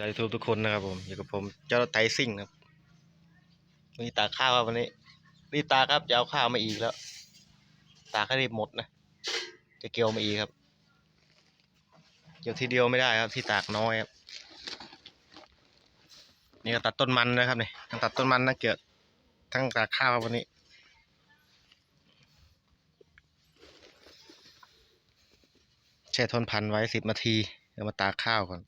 สวัสดีทุกคนนะครับผมอยู่กับผมเจ้าไทซิ่งครับวันนี้ตาข้าวครับวันนี้รีบตาครับจะเอาข้าวมาอีกแล้ว ตากให้รีบหมดนะจะเกี่ยวมาอีกครับเกี่ยวทีเดียวไม่ได้ครับที่ตากน้อยครับนี่ก็ตัดต้นมันนะครับนี่ทั้งตัดต้นมันนะเกี่ยวทั้งตากข้าวครับวันนี้แช่ทนพันไว้สิบนาทีเดี๋ยวมาตากข้าวก่อน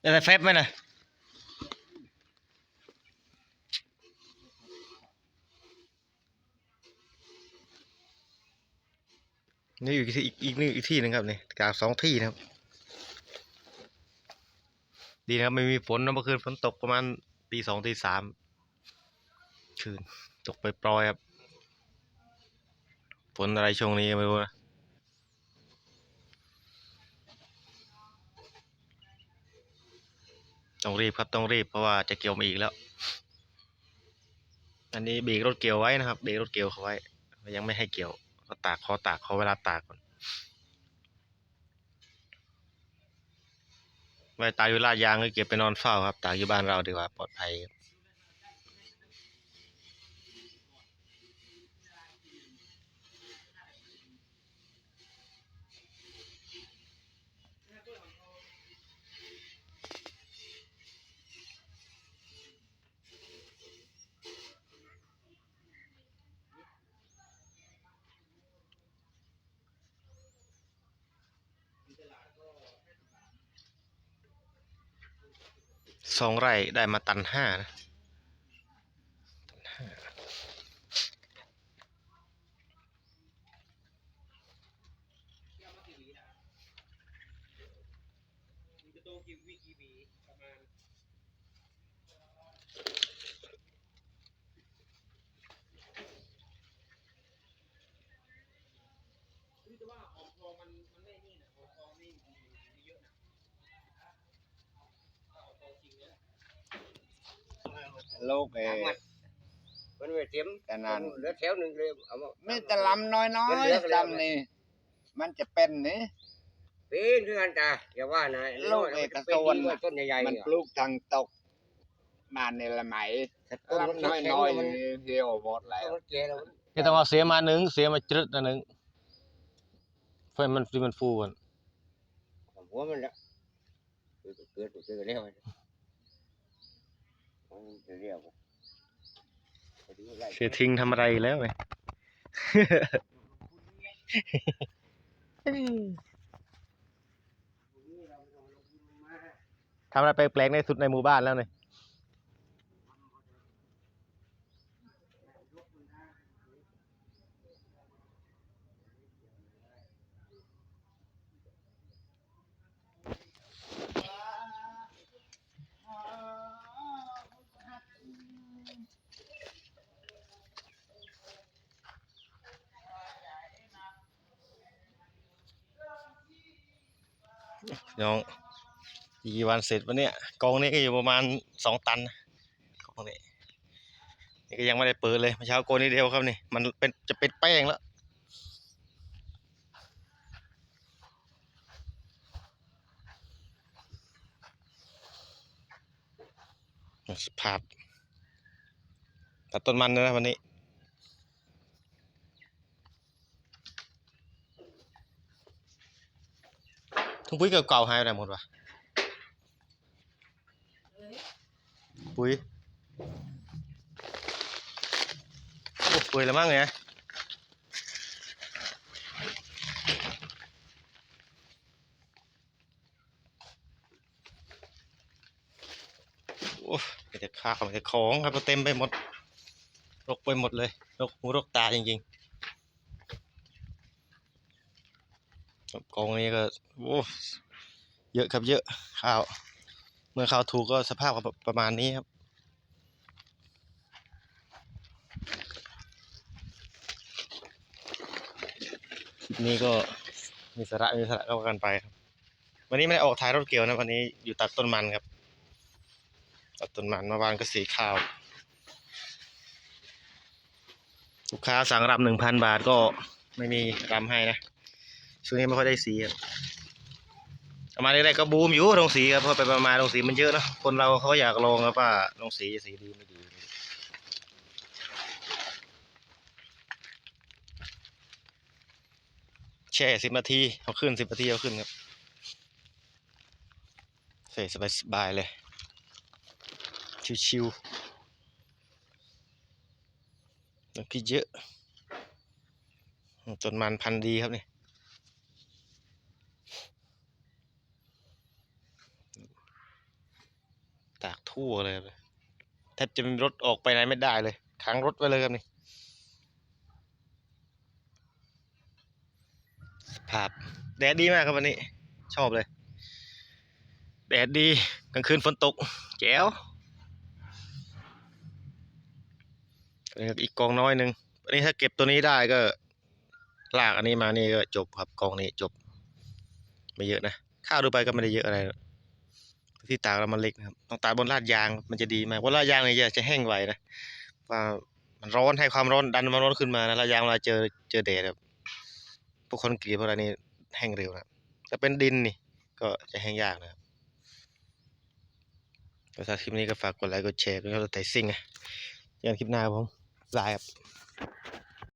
ได้แต่เฟบไหมนะนี่อยู่ที่อีกอีกนี่อีกที่หนึงครับนี่กลางสองที่นะครับ ดีนะครับไม่มีฝนนะเมื่อคืนฝนตกประมาณตีสองตีสามคืนตกไปปลอยครับ ฝนอะไรช่วงนี้ไม่รู้นะ ต้องรีบครับต้องรีบเพราะว่าจะเกี่ยวมาอีกแล้ว อันนี้เบรกรถเกี่ยวไว้นะครับเบรกรถเกี่ยวเขาไว้ ยังไม่ให้เกี่ยวก็ตากขอตากขอเวลาตากก่อนไว้ตากอยู่ลาดยางก็เก็บไปนอนเฝ้าครับ ตากอยู่บ้านเราดีกว่าปลอดภัยครับ สองไร่ได้มาตันห้านะตันห้า โลกเอ มันไม่เต็มแต่นั้นเหลือแถวหนึ่งเลยเอามามีแต่ลำน้อยน้อยเหลือๆก็แล้วลำนี่มันจะเป็นนี่เป็นคือกันตาอย่าว่านะโลกเอกชนมัต้นใหญ่ๆมันเนี่ยปลูกทางตกมาในละไหมต้นมันลำน้อยน้อยเหี่ยวหมดแล้วมันแก่แล้ว นี่ต้องเอาเสียมาหนึ่งเสียมาจรึดอันหนึ่งเพื่อมันมันฟูกัน หัวมันละเกิดเกิดเกิดแล้วมันจะ เรียกว่าไปดูไล่เสียทิ้งทำอะไรอีกแล้วไงทำอะไรแปลกๆในสุดในหมู่บ้านแล้วเนี่ย น้องกี่วันเสร็จวะเนี่ยกองนี้ก็อยู่ประมาณสองตันนะกองนี้นี่ก็ยังไม่ได้เปิดเลยเช้าโกนนิดเดียวครับนี่มันเป็นจะเป็นแป้งแล้วสภาพตัดต้นมันนะวันนี้ ถุงปุ๋ยเก่าๆหายไปไหนหมดวะปุ๋ยเปื่อยแล้วมั้งเนี่ยโอ้มีแต่ข้าวมีแต่ของครับเต็มไปหมดรกไปหมดเลยรกหูรกตาจริงๆครับ กองนี้ก็โอ้เยอะครับเยอะข้าว เมื่อข้าวถูกก็สภาพประมาณนี้ครับนี้ก็มีสาระมีสาระก็กันไปครับ วันนี้ไม่ได้ออกถ่ายรถเกี่ยวนะวันนี้อยู่ตัดต้นมันครับ ตัดต้นมันเมื่อวานก็สีข้าว ลูกค้าสั่งรำหนึ่งพันบาทก็ไม่มีรำให้นะ ช่วงนี้ไม่ค่อยได้สีครับเอามาแรกๆก็บูมอยู่โรงสีครับเพราะไปประมาณโรงสีมันเยอะเนะคนเราเขาอยากลองครับว่าโรงสีจะสีดีไม่ดีแช่สิบนาทีเอาขึ้นสิบนาทีเอาขึ้นครับใส่สบายๆเลย ชิวๆน้ำพริกเยอะต้นมันพันดีครับนี่ตากทั่วเลยครับแทบจะมีรถออกไปไหนไม่ได้เลยค้างรถไว้เลยครับนี่ภาพแดดดีมากครับวันนี้ ชอบเลย แดดดีกลางคืนฝนตก แจ๋วอีกกองน้อยหนึ่งอันนี้ถ้าเก็บตัวนี้ได้ก็ลากอันนี้มานี่ก็จบครับกองนี้จบ ไม่เยอะนะข้าวดูไปก็ไม่ได้เยอะอะไร ที่ตากแล้วมันเล็กนะครับต้องตากบนลาดยางมันจะดีมากบนลาดยางเนี่ยจะแห้งไวนะว่ามันร้อนให้ความร้อนดันมันร้อนขึ้นมานะลาดยางเวลาเจอเจอแดดแบบพวกคอนกรีตพวกอะไรนี่แห้งเร็วนะถ้าเป็นดินนี่ก็จะแห้งยากนะครับก็ถ้าคลิปนี้ก็ฝากกดไลค์กดแชร์ด้วยครับไต่ซิ่งนะเจอกันคลิปหน้าครับผมลาครับ